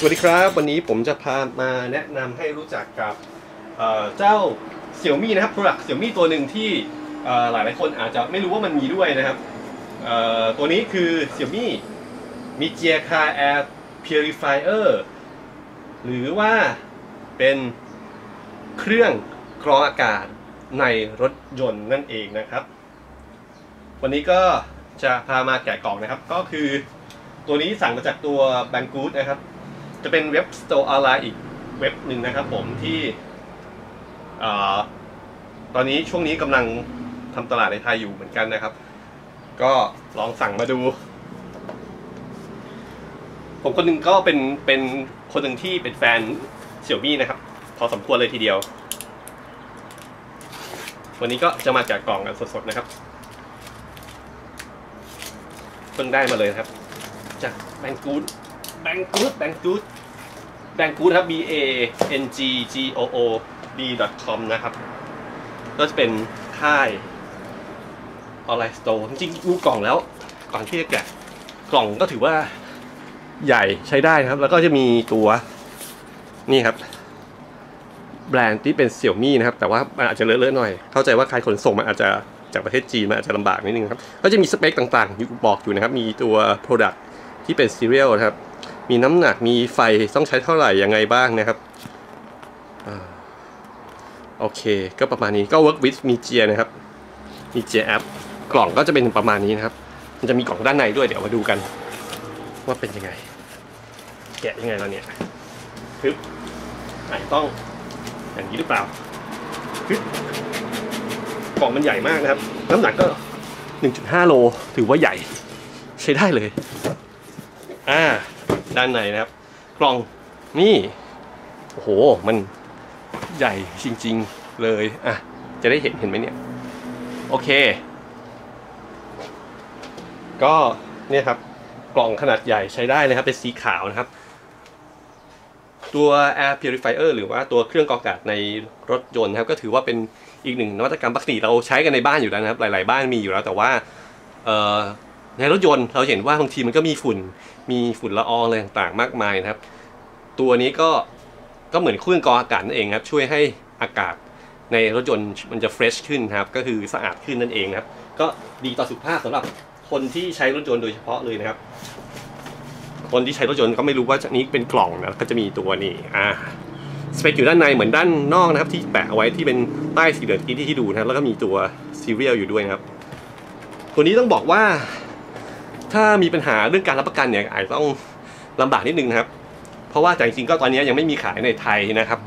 สวัสดีครับ วันนี้ผมจะพามาแนะนำให้รู้จักกับเอ่อเจ้า Xiaomi นะครับ product Xiaomi ตัวหนึ่งที่หลายหลายคนอาจจะไม่รู้ว่ามันมีด้วยนะครับตัวนี้คือ Xiaomi m i j i a Car Air Purifier หรือว่าเป็นเครื่องกรองอากาศในรถยนต์นั่นเองนะครับ วันนี้ก็จะพามาแกะกล่องนะครับ ก็คือตัวนี้สั่งมาจากตัว b a n g o o d นะครับ จะเป็นเว็บสโตร์ออนไลน์อีกเว็บหนึ่งนะครับผมที่อตอนนี้ช่วงนี้กำลังทำตลาดในไทยอยู่เหมือนกันนะครับ ก็ลองสั่งมาดู ผมคนหนึ่งก็เป็นเป็นคนหนึ่งที่เป็นแฟนเสี่ยวมี่นะครับ พอสมควรเลยทีเดียว วันนี้ก็จะมาแกกล่องกันสดๆนะครับเพิ่งได้มาเลยนะครับ จากแบงกูด แบงกูดแบงกูดแบงกูดครับ b a n g g o o b com นะครับ ก็จะเป็นค่ายออนไลน์สโตร์จริงๆดูกล่องแล้ว ก่อนที่จะแกะกล่องก็ถือว่าใหญ่ใช้ได้นะครับ แล้วก็จะมีตัว นี่ครับ แบรนด์ที่เป็นเสี่ยวมี่นะครับ แต่ว่ามันอาจจะเลอะๆหน่อย เข้าใจว่าใครขนส่งมันอาจจะจากประเทศจีนมันอาจจะลำบากนิดนึงครับ ก็จะมีสเปคต่างๆอยู่บอกอยู่นะครับ มีตัว Product ที่เป็น Serial นะครับ มีน้ำหนักมีไฟต้องใช้เท่าไหร่ยังไงบ้างนะครับอโอเค ก็ประมาณนี้ก็ work with Media นะครับ Media App กล่องก็จะเป็นประมาณนี้นะครับ มันจะมีกล่องด้านในด้วยเดี๋ยวมาดูกัน ว่าเป็นยังไง แกะยังไงแล้วเนี่ยปึ๊บไหนต้องอย่างนี้หรือเปล่าปึ๊บกล่องมันใหญ่มากนะครับ น้ำหนักก็ 1.5 โล ถือว่าใหญ่ ใช้ได้เลย อ่า ด้านในนะครับ กล่องนี่โอ้โหมันใหญ่จริง ๆเลยอะจะได้เห็นเห็นไหมเนี่ย โอเค ก็เนี่ยครับกล่องขนาดใหญ่ใช้ได้นะครับ เป็นสีขาวนะครับ ตัว Air Purifier หรือว่าตัวเครื่องกรองอากาศในรถยนต์นะครับ ก็ถือว่าเป็นอีกหนึ่งนวัตกรรมปกติเราใช้กันในบ้านอยู่แล้วนะครับ หลาย ๆ บ้านมีอยู่แล้วแต่ว่า ในรถยนต์เราเห็นว่าบางทีมันก็มีฝุ่น มีฝุ่นละอองอะไรต่างๆมากมายนะครับ ตัวนี้ก็ก็เหมือนเครื่องกรองอากาศนั่นเองครับ ช่วยให้อากาศในรถยนต์มันจะเฟรชขึ้นครับ ก็คือสะอาดขึ้นนั่นเองครับ ก็ดีต่อสุขภาพสำหรับคนที่ใช้รถยนต์โดยเฉพาะเลยนะครับ คนที่ใช้รถยนต์ก็ไม่รู้ว่านี้เป็นกล่องนะก็จะมีตัวนี้อ่าสเปคอยู่ด้านในเหมือนด้านนอกนะครับที่แปะเอาไว้ที่เป็นใต้สีเหลืองที่ที่ดูนะครับแล้วก็มีตัวซีเรียลอยู่ด้วยนะครับ ตัวนี้ต้องบอกว่า ถ้ามีปัญหาเรื่องการรับประกันเนี่ยอาจจะต้องลำบากนิดนึงนะครับ เพราะว่าแต่จริงๆก็ตอนนี้ยังไม่มีขายในไทยนะครับ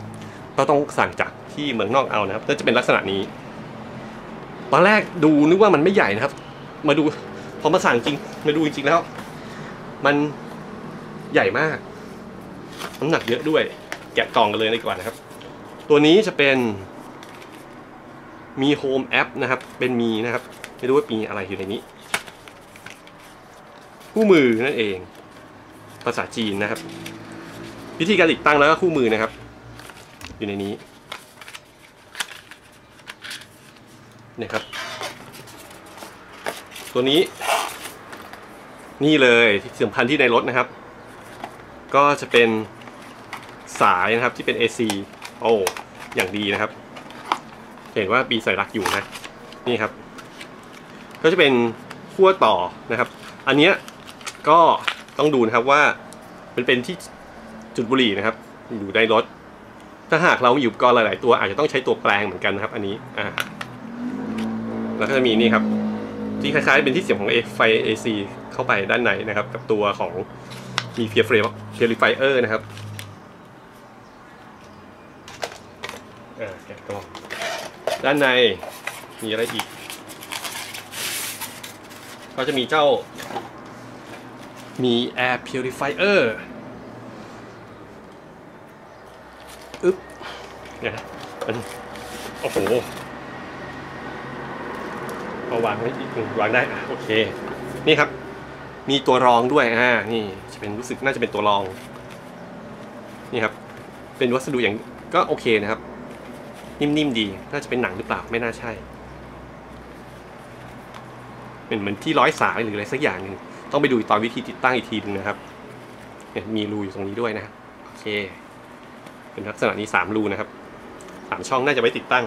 ก็ต้องสั่งจากที่เมืองนอกเอานะครับก็จะเป็นลักษณะนี้ตอนแรกดูนึกว่ามันไม่ใหญ่นะครับ มาดูพอมาสั่งจริงมาดูจริงๆแล้ว มันใหญ่มากน้ำหนักเยอะด้วย แกะกล่องกันเลยดีกว่านะครับ ตัวนี้จะเป็นมีโฮมแอปนะครับ เป็นมีนะครับ ไม่รู้ว่ามีอะไรอยู่ในนี้ คู่มือนั่นเอง ภาษาจีนนะครับ วิธีการติดตั้งแล้วก็คู่มือนะครับ อยู่ในนี้นะครับ ตัวนี้ นี่เลยที่สำคัญที่ในรถนะครับ ก็จะเป็นสายนะครับที่เป็น AC โอ้อย่างดีนะครับ เห็นว่าปีใส่รักอยู่นะ นี่ครับ ก็จะเป็นขั้วต่อนะครับ อันเนี้ย ก็ต้องดูนะครับว่ามันเป็นที่จุดบุหรี่นะครับ อยู่ในรถ ถ้าหากเราอยู่กรหลาย ๆ ตัวอาจจะต้องใช้ตัวแปลงเหมือนกันนะครับ อันนี้อ่าแล้วก็จะมีนี่ครับ ที่คล้าย ๆ เป็นที่เสียบของไฟ AC เข้าไปด้านในนะครับ กับตัวของมีเพียร์เฟรมเพียริฟเออร์นะครับอ่าแกะกล่องด้านในมีอะไรอีก ก็จะมีเจ้า มี Air Purifier อึ๊บเนี่ยมันโอ้โหเอาวางไว้อีกวางได้อะโอเค นี่ครับ มีตัวรองด้วยอ่านี่จะเป็นรู้สึกน่าจะเป็นตัวรอง นี่ครับ เป็นวัสดุอย่างก็โอเคนะครับ นิ่มๆดี น่าจะเป็นหนังหรือเปล่าไม่น่าใช่เป็นเหมือนที่ร้อยสายหรืออะไรสักอย่างหนึ่ง ต้องไปดูตอนวิธีติดตั้งอีกทีนึงนะครับเนี่ยมีรูอยู่ตรงนี้ด้วยนะโอเค เป็นลักษณะนี้สามรูนะครับสามช่องน่าจะไว้ติดตั้ง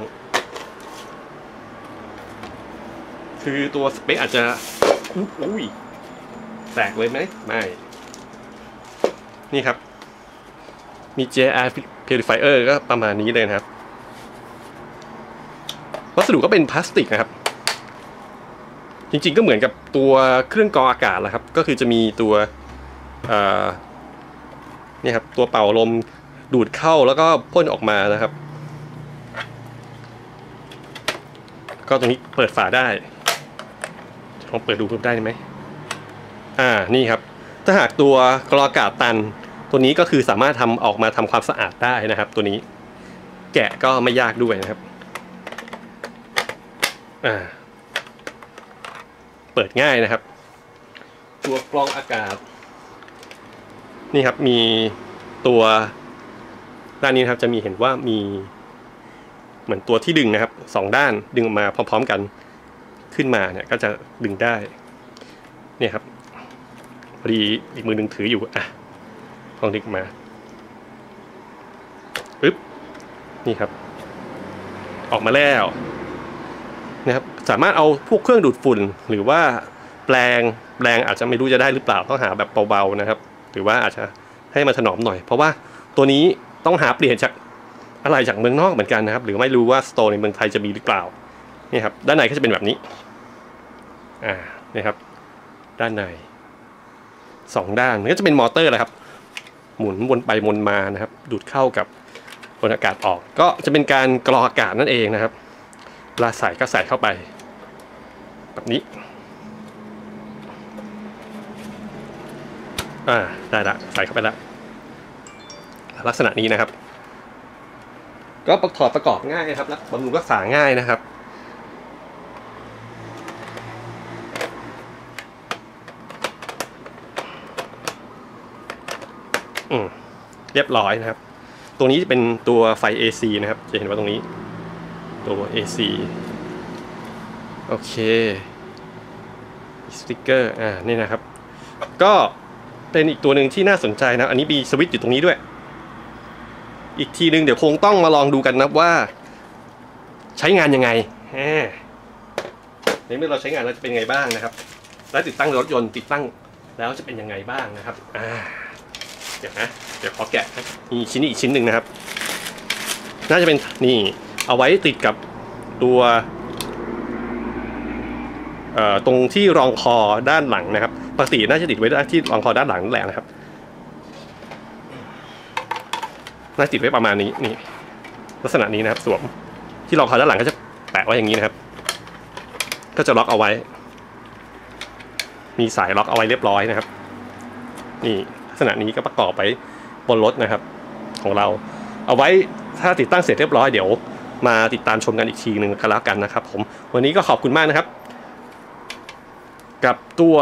คือตัวสเปคอาจจะอุ้ยแตกเลยไหมไม่ นี่ครับ มี JR Purifier ก็ประมาณนี้เลยนะครับ วัสดุก็เป็นพลาสติกนะครับ จริงๆก็เหมือนกับตัวเครื่องกรองอากาศแหละครับ ก็คือจะมีตัวนี่ครับตัวเป่าลมดูดเข้าแล้วก็พ่นออกมานะครับ ก็ตรงนี้เปิดฝาได้ลองเปิดดูเพิ่มได้ไหมอ่านี่ครับ ถ้าหากตัวกรองอากาศตัน ตัวนี้ก็คือสามารถทำออกมาทำความสะอาดได้นะครับ ตัวนี้แกะก็ไม่ยากด้วยนะครับอ่า เปิดง่ายนะครับ ตัวกรองอากาศ นี่ครับมีตัวด้านนี้นะครับจะมีเห็นว่ามีเหมือนตัวที่ดึงนะครับสองด้านดึงออกมาพร้อม ๆกันขึ้นมาเนี่ยก็จะดึงได้เนี่ยครับพอดีอีกมือหนึ่งถืออยู่อะลองดึงออกมาปึ๊บนี่ครับ ออกมาแล้วนะครับ สามารถเอาพวกเครื่องดูดฝุ่น หรือว่าแปลงแปลงอาจจะไม่รู้จะได้หรือเปล่าต้องหาแบบเบาๆนะครับ หรือว่าอาจจะให้มันถนอมหน่อย เพราะว่าตัวนี้ต้องหาเปลี่ยนจากอะไรจากเมืองนอกเหมือนกันนะครับ หรือไม่รู้ว่าสโตร์ในเมืองไทยจะมีหรือเปล่านี่ครับด้านในก็จะเป็นแบบนี้อ่านี่ครับ ด้านในสองด้านก็จะเป็นมอเตอร์แหละครับ หมุนวนไปวนมานะครับ ดูดเข้ากับมวลอากาศออก ก็จะเป็นการกรองอากาศนั่นเองนะครับเวลาใส่ก็ใส่เข้าไป แบบนี้ อ่า ได้ละ ใส่เข้าไปแล้ว ลักษณะนี้นะครับ ก็ประถอดประกอบง่ายนะครับและบำรุงรักษาง่ายนะครับอืเรียบร้อยนะครับ ตัวนี้จะเป็นตัวไฟ AC นะครับ จะเห็นว่าตรงนี้ ตัว AC โอเคสติกเกอร์อ่านี่นะครับ ก็เป็นอีกตัวหนึ่งที่น่าสนใจนะ อันนี้มีสวิตช์อยู่ตรงนี้ด้วย อีกทีหนึ่งเดี๋ยวคงต้องมาลองดูกันนะว่า ใช้งานยังไงในเมื่อเราใช้งานแล้วจะเป็นไงบ้างนะครับ และติดตั้งรถยนต์ติดตั้งแล้วจะเป็นยังไงบ้างนะครับอ่าเดี๋ยวนะเดี๋ยวขอแกะมีชิ้นอีกชิ้นหนึ่งนะครับ น่าจะเป็นนี่เอาไว้ติดกับตัว ตรงที่รองคอด้านหลังนะครับปกติน่าจะติดไว้ที่รองคอด้านหลังนั่นแหละนะครับน่าติดไว้ประมาณนี้นี่ ลักษณะนี้นะครับ สวมที่รองคอด้านหลังก็จะแปะไว้อย่างนี้นะครับ ก็จะล็อกเอาไว้ มีสายล็อกเอาไว้เรียบร้อยนะครับ นี่ลักษณะนี้ก็ประกอบไปบนรถนะครับ ของเราเอาไว้ถ้าติดตั้งเสร็จเรียบร้อยเดี๋ยวมาติดตามชมกันอีกทีหนึ่งกันแล้วกันนะครับ ผมวันนี้ก็ขอบคุณมากนะครับ กับตัว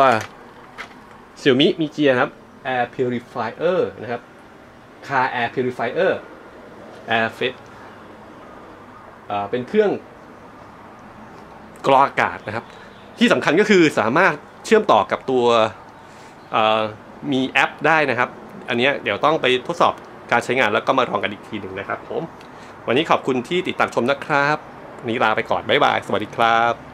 Xiaomi Mi Jia นะครับ Air Purifier นะครับ Car Air Purifier Air Fit เป็นเครื่องกรองอากาศนะครับ ที่สำคัญก็คือสามารถเชื่อมต่อกับตัวมีแอปได้นะครับ อันนี้เดี๋ยวต้องไปทดสอบการใช้งานแล้วก็มาลองกันอีกทีหนึ่งนะครับผม วันนี้ขอบคุณที่ติดตามชมนะครับ วันนี้ลาไปก่อน บ๊ายบาย สวัสดีครับ